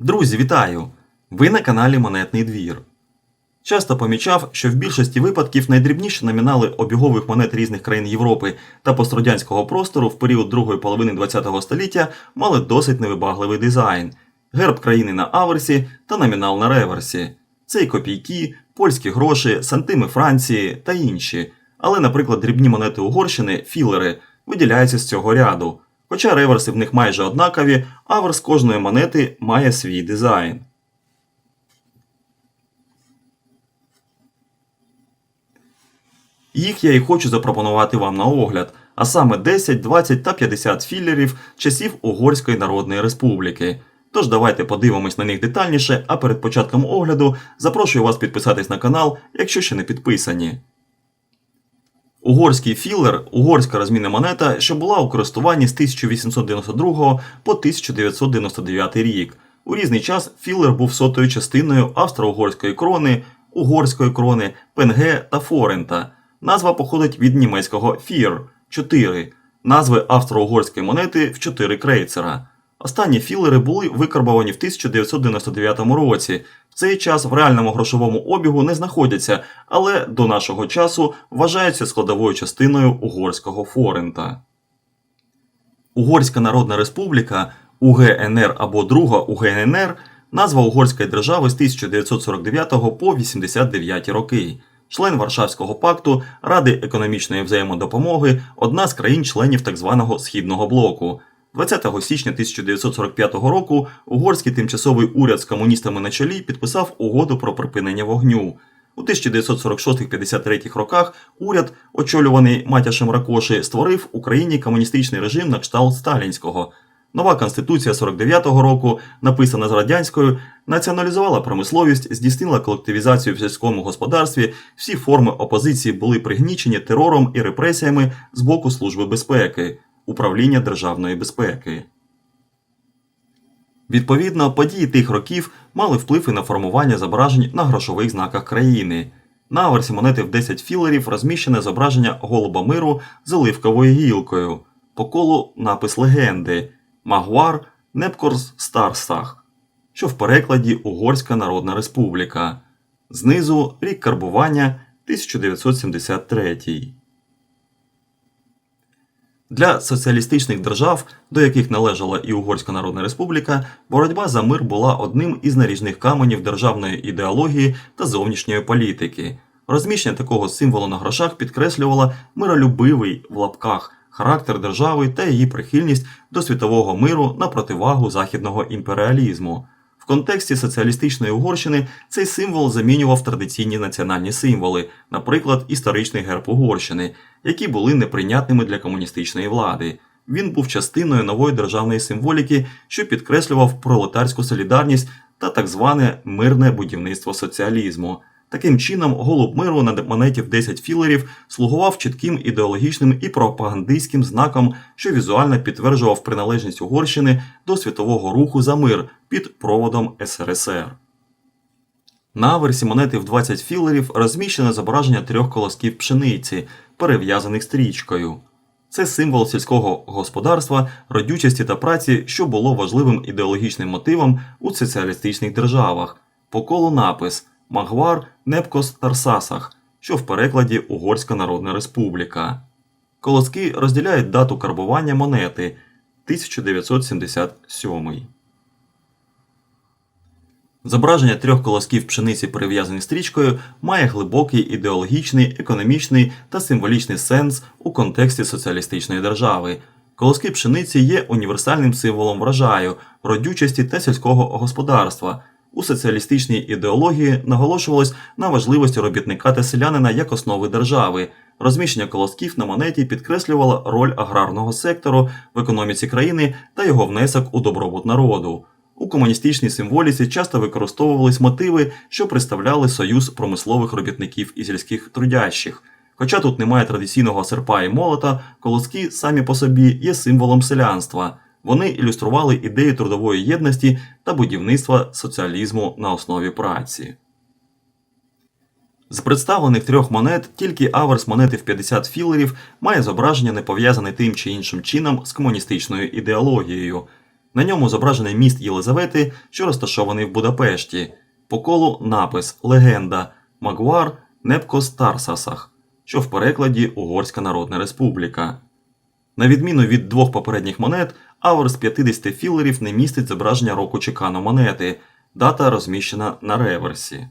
Друзі, вітаю! Ви на каналі Монетний двір. Часто помічав, що в більшості випадків найдрібніші номінали обігових монет різних країн Європи та пострадянського простору в період другої половини ХХ століття мали досить невибагливий дизайн, герб країни на аверсі та номінал на реверсі. Це і копійки, польські гроші, сантими Франції та інші. Але, наприклад, дрібні монети Угорщини, філери, виділяються з цього ряду. Хоча реверси в них майже однакові, аверс кожної монети має свій дизайн. Їх я і хочу запропонувати вам на огляд, а саме 10, 20 та 50 філерів часів Угорської Народної Республіки. Тож давайте подивимось на них детальніше, а перед початком огляду запрошую вас підписатись на канал, якщо ще не підписані. Угорський філер угорська розмінна монета, що була у користуванні з 1892 по 1999 рік. У різний час філер був сотою частиною австро-угорської крони, угорської крони, пенге та форента. Назва походить від німецького фір 4, назви австро-угорської монети в 4 крейцера. Останні філери були викарбовані в 1999 році. В цей час в реальному грошовому обігу не знаходяться, але до нашого часу вважаються складовою частиною угорського форента. Угорська Народна Республіка УГНР або Друга УГНР назва угорської держави з 1949 по 89 роки. Член Варшавського пакту Ради економічної взаємодопомоги, одна з країн-членів так званого Східного блоку. 20 січня 1945 року угорський тимчасовий уряд з комуністами на чолі підписав угоду про припинення вогню. У 1946-53 роках уряд, очолюваний Матяшем Ракоші, створив Україні комуністичний режим на кшталт сталінського. Нова конституція 49-го року, написана з радянською, націоналізувала промисловість, здійснила колективізацію в сільському господарстві. Всі форми опозиції були пригнічені терором і репресіями з боку Служби безпеки, управління державної безпеки. Відповідно, події тих років мали вплив і на формування зображень на грошових знаках країни. На аверсі монети в 10 філерів розміщене зображення голуба миру з оливковою гілкою. По колу напис легенди Магуар Непкорс Старсах, що в перекладі Угорська Народна Республіка. Знизу рік карбування 1973. Для соціалістичних держав, до яких належала і Угорська Народна Республіка, боротьба за мир була одним із наріжних каменів державної ідеології та зовнішньої політики. Розміщення такого символу на грошах підкреслювало миролюбивий в лапках характер держави та її прихильність до світового миру на противагу західного імперіалізму. В контексті соціалістичної Угорщини цей символ замінював традиційні національні символи, наприклад, історичний герб Угорщини, які були неприйнятними для комуністичної влади. Він був частиною нової державної символіки, що підкреслював пролетарську солідарність та так зване мирне будівництво соціалізму. Таким чином, голуб миру на монеті в 10 філерів слугував чітким ідеологічним і пропагандистським знаком, що візуально підтверджував приналежність Угорщини до світового руху за мир під проводом СРСР. На аверсі монети в 20 філерів розміщено зображення трьох колосків пшениці, перев'язаних стрічкою. Це символ сільського господарства, родючості та праці, що було важливим ідеологічним мотивом у соціалістичних державах. По колу напис Магвар Непкос Тарсасах, що в перекладі Угорська Народна Республіка. Колоски розділяють дату карбування монети 1977. Зображення трьох колосків пшениці, перев'язані стрічкою, має глибокий ідеологічний, економічний та символічний сенс у контексті соціалістичної держави. Колоски пшениці є універсальним символом врожаю, родючості та сільського господарства. У соціалістичній ідеології наголошувалось на важливості робітника та селянина як основи держави. Розміщення колосків на монеті підкреслювало роль аграрного сектору в економіці країни та його внесок у добробут народу. У комуністичній символіці часто використовувались мотиви, що представляли союз промислових робітників і сільських трудящих. Хоча тут немає традиційного серпа і молота, колоски самі по собі є символом селянства. Вони ілюстрували ідеї трудової єдності та будівництва соціалізму на основі праці. З представлених трьох монет тільки аверс монети в 50 філерів має зображення не пов'язане тим чи іншим чином з комуністичною ідеологією. На ньому зображений міст Єлизавети, що розташований в Будапешті. По колу напис Легенда Магуар Непкос Тарсасах, що в перекладі Угорська Народна Республіка. На відміну від двох попередніх монет, аверс 50 філерів не містить зображення року чекану монети. Дата розміщена на реверсі.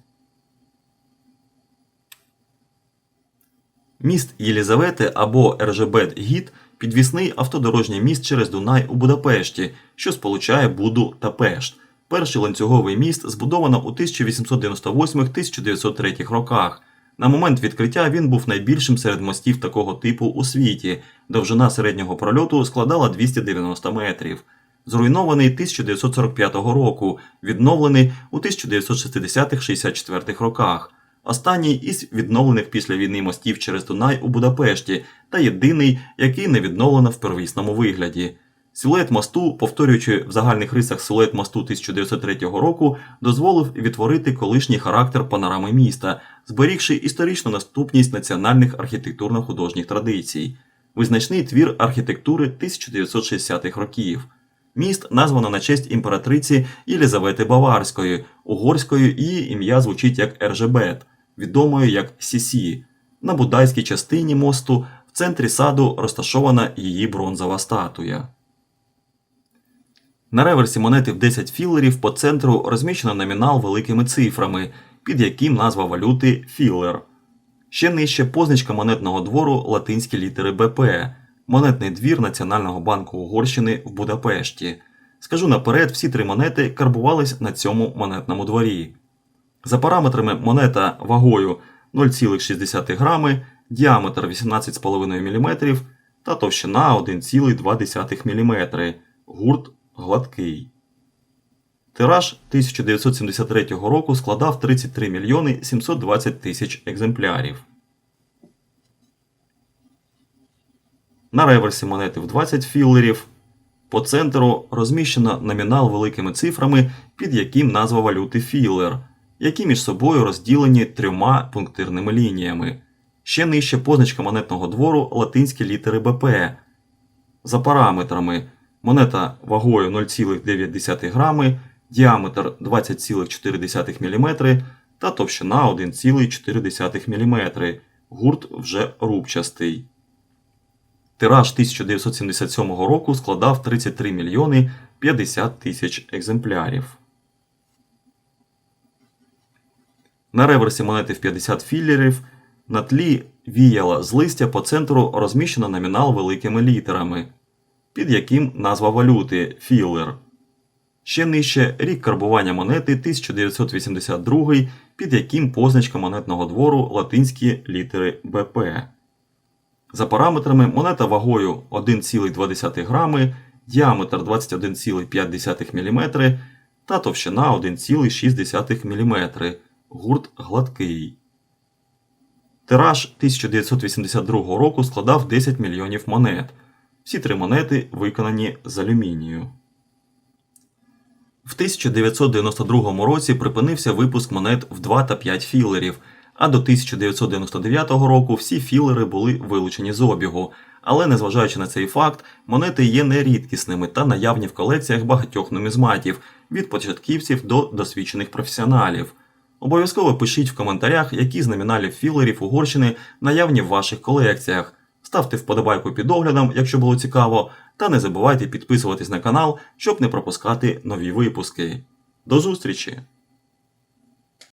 Міст Єлізавети або Ержебет Гіт підвісний автодорожній міст через Дунай у Будапешті, що сполучає Буду та Пешт. Перший ланцюговий міст збудовано у 1898-1903 роках. На момент відкриття він був найбільшим серед мостів такого типу у світі. Довжина середнього прольоту складала 290 метрів. Зруйнований 1945 року, відновлений у 1960-64 роках. Останній із відновлених після війни мостів через Дунай у Будапешті та єдиний, який не відновлено в первісному вигляді. Силует мосту, повторюючи в загальних рисах силует мосту 1903 року, дозволив відтворити колишній характер панорами міста, зберігши історичну наступність національних архітектурно-художніх традицій. Визначний твір архітектури 1960-х років. Міст названо на честь імператриці Єлізавети Баварської, угорською її ім'я звучить як Ержебет, відомою як Сісі. На будайській частині мосту в центрі саду розташована її бронзова статуя. На реверсі монети в 10 філерів по центру розміщено номінал великими цифрами, під яким назва валюти філер. Ще нижче позначка монетного двору латинські літери БП, монетний двір Національного банку Угорщини в Будапешті. Скажу наперед, всі три монети карбувались на цьому монетному дворі. За параметрами монета вагою 0,6 грами, діаметр 18,5 мм та товщина 1,2 мм. Гурт гладкий. Тираж 1973 року складав 33 мільйони 720 тисяч екземплярів. На реверсі монети в 20 філерів. По центру розміщено номінал великими цифрами, під яким назва валюти філер, які між собою розділені трьома пунктирними лініями. Ще нижче позначка монетного двору латинські літери БП. За параметрами монета вагою 0,9 грами, діаметр 20,4 мм та товщина 1,4 мм. Гурт вже рубчастий. Тираж 1977 року складав 33 мільйони 50 тисяч екземплярів. На реверсі монети в 50 філерів на тлі віяла з листя по центру розміщено номінал великими літерами, під яким назва валюти філер. Ще нижче рік карбування монети 1982, під яким позначка монетного двору латинські літери БП. За параметрами монета вагою 1,2 грами, діаметр 21,5 мм та товщина 1,6 мм. Гурт гладкий. Тираж 1982 року складав 10 мільйонів монет. Всі три монети виконані з алюмінію. В 1992 році припинився випуск монет в 2 та 5 філерів, а до 1999 року всі філери були вилучені з обігу. Але незважаючи на цей факт, монети є нерідкісними та наявні в колекціях багатьох нумізматів від початківців до досвідчених професіоналів. Обов'язково пишіть в коментарях, які з номіналів філерів Угорщини наявні в ваших колекціях. Ставте вподобайку під оглядом, якщо було цікаво, та не забувайте підписуватись на канал, щоб не пропускати нові випуски. До зустрічі!